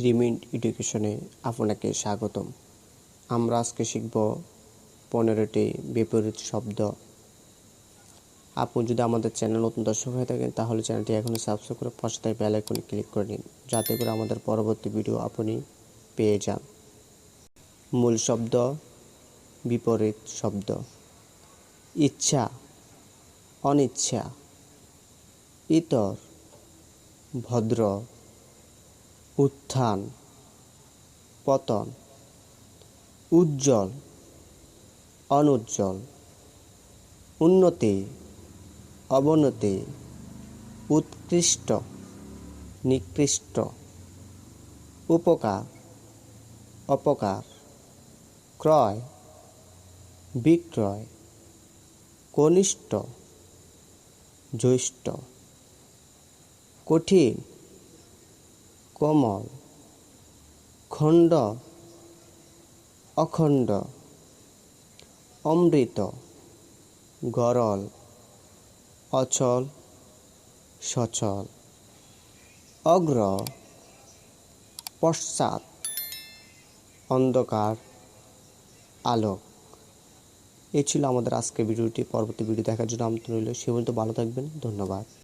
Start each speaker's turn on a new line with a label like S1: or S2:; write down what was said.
S1: Three minute এডুকেশনে আপনাকে স্বাগতম। আমরা আজকে শিখব পনেরোটি বিপরীত শব্দ। আপনি যদি আমাদের চ্যানেল নতুন দর্শক হয়ে থাকেন, তাহলে চ্যানেলটি এখনই সাবস্ক্রাইব করে পাশে থাকা বেল আইকনে ক্লিক করে নিন, যাতে করে আমাদের পরবর্তী ভিডিও আপনি পেয়ে যান। মূল শব্দ, বিপরীত শব্দ। ইচ্ছা, অনিচ্ছা, ইতর, ভদ্র উত্থান, পতন, উজ্জ্বল, অনুজ্জ্বল, উন্নতি, অবনতি, উৎকৃষ্ট, নিকৃষ্ট, উপকার, অপকার, ক্রয়, বিক্রয়, কনিষ্ঠ, জ্যৈষ্ঠ, কঠিন কোমল, খণ্ড, অখণ্ড, অমৃত, গরল, অচল, সচল, অগ্র, পশ্চাৎ, অন্ধকার, আলোক। এই ছিল আমাদের আজকের ভিডিওটি। পরবর্তী ভিডিও দেখার জন্য আমন্ত্রণ রইল। সে পর্যন্ত ভালো থাকবেন। ধন্যবাদ।